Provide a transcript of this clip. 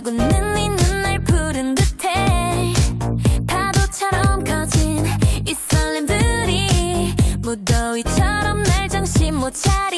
눈이 눈날 푸른 듯해. 파도처럼 커진 이 설렘들이 무더위처럼 날 정신 못 차려